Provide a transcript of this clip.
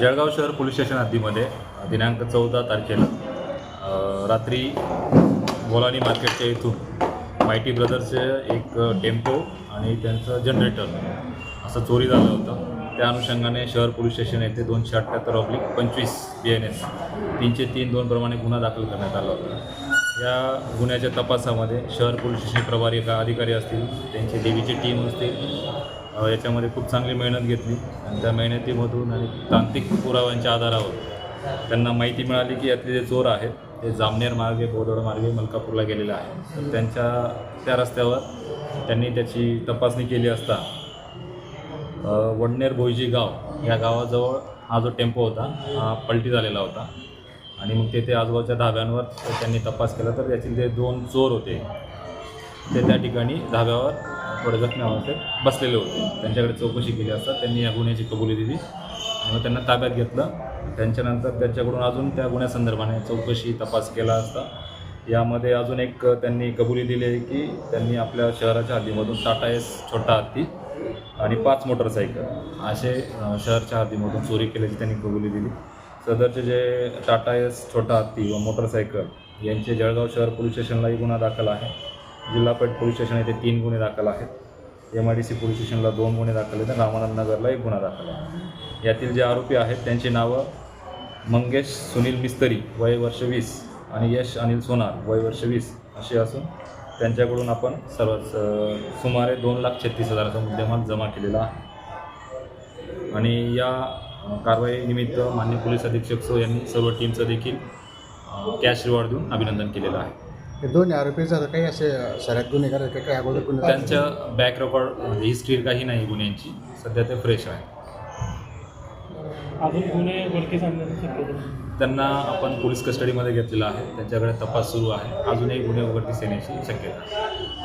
जळगाव शहर police station हद्दीमध्ये दिनांक चौदा तारखेला रात्री बोलानी मार्केटच्या इथून मायटी ब्रदर्सचे एक टेम्पो आणि त्यांचं जनरेटर असं चोरी झालं होतं. त्या अनुषंगाने शहर पोलीस स्टेशन येथे दोनशे अठ्ठ्याहत्तर ऑब्लिक पंचवीस बी एन एस तीनशे तीन दोनप्रमाणे गुन्हा दाखल करण्यात आला होता. या गुन्ह्याच्या तपासामध्ये शहर पोलीस स्टेशन प्रभारी का अधिकारी असतील त्यांची देवीची टीम असतील याच्यामध्ये खूप चांगली मेहनत घेतली. आणि त्या मेहनतीमधून आणि तांत्रिक पुराव्यांच्या आधारावर त्यांना माहिती मिळाली की यातले जे चोर आहेत ते जामनेर मार्गे बोदड मार्गे मलकापूरला गेलेले आहे त्यांच्या त्या रस्त्यावर त्यांनी त्याची तपासणी केली असता वडनेर भोईजी गाव या गावाजवळ हा जो टेम्पो होता हा पलटी झालेला होता. आणि मग तेथे आजूबाजूच्या धाब्यांवर त्यांनी तपास केला तर त्यातील जे दोन चोर होते. ते त्या ठिकाणी धाब्यावर थोडे जखमी अवस्थेत बसलेले होते. त्यांच्याकडे चौकशी केली असता त्यांनी या गुन्ह्याची कबुली दिली आणि मग त्यांना ताब्यात घेतलं. त्यांच्यानंतर त्यांच्याकडून अजून त्या गुन्ह्यासंदर्भाने चौकशी तपास केला असता. यामध्ये अजून एक त्यांनी कबुली दिली आहे की त्यांनी आपल्या शहराच्या हद्दीमधून टाटा एस छोटा हत्ती आणि पाच मोटरसायकल. असे शहरच्या हद्दीमधून चोरी केल्याची त्यांनी कबुली दिली. सदरचे जे टाटा एस छोटा हत्ती व मोटरसायकल यांचे जळगाव शहर पोलीस स्टेशनलाही गुन्हा दाखल आहे. जिल्हा पेठ पोलीस स्टेशन येथे तीन गुन्हे दाखल आहेत. M I D C police स्टेशनला दोन गुन्हे दाखल आहेत. रामानंद नगरला एक गुन्हा दाखल आहे. यातील जे आरोपी आहेत त्यांची नावं मंगेश सुनील मिस्तरी वय वर्ष वीस आणि यश अनिल सोनार वय वर्ष वीस असे असून त्यांच्याकडून आपण सर्व स- सुमारे दोन लाख छत्तीस हजाराचा मुद्देमाल जमा केलेला आहे. आणि या कारवाईनिमित्त मान्य पोलीस अधीक्षक सो यांनी सर्व टीमचं देखील कॅश रिवॉर्ड देऊन अभिनंदन केलेलं आहे. हे दोन आरोपीचा काही असे सरात गुन्हेगार? काही अगोदर त्यांच्या बॅक रेकॉर्ड हिस्ट्री काही नाही गुन्ह्यांची. सध्या ते फ्रेश आहे अजून गुन्हे उघडकीस सांगण्याची त्यांना आपण पोलीस कस्टडीमध्ये घेतलेलं आहे. त्यांच्याकडे तपास सुरू आहे. अजूनही गुन्हे उघडकीस येण्याची शक्यता आहे.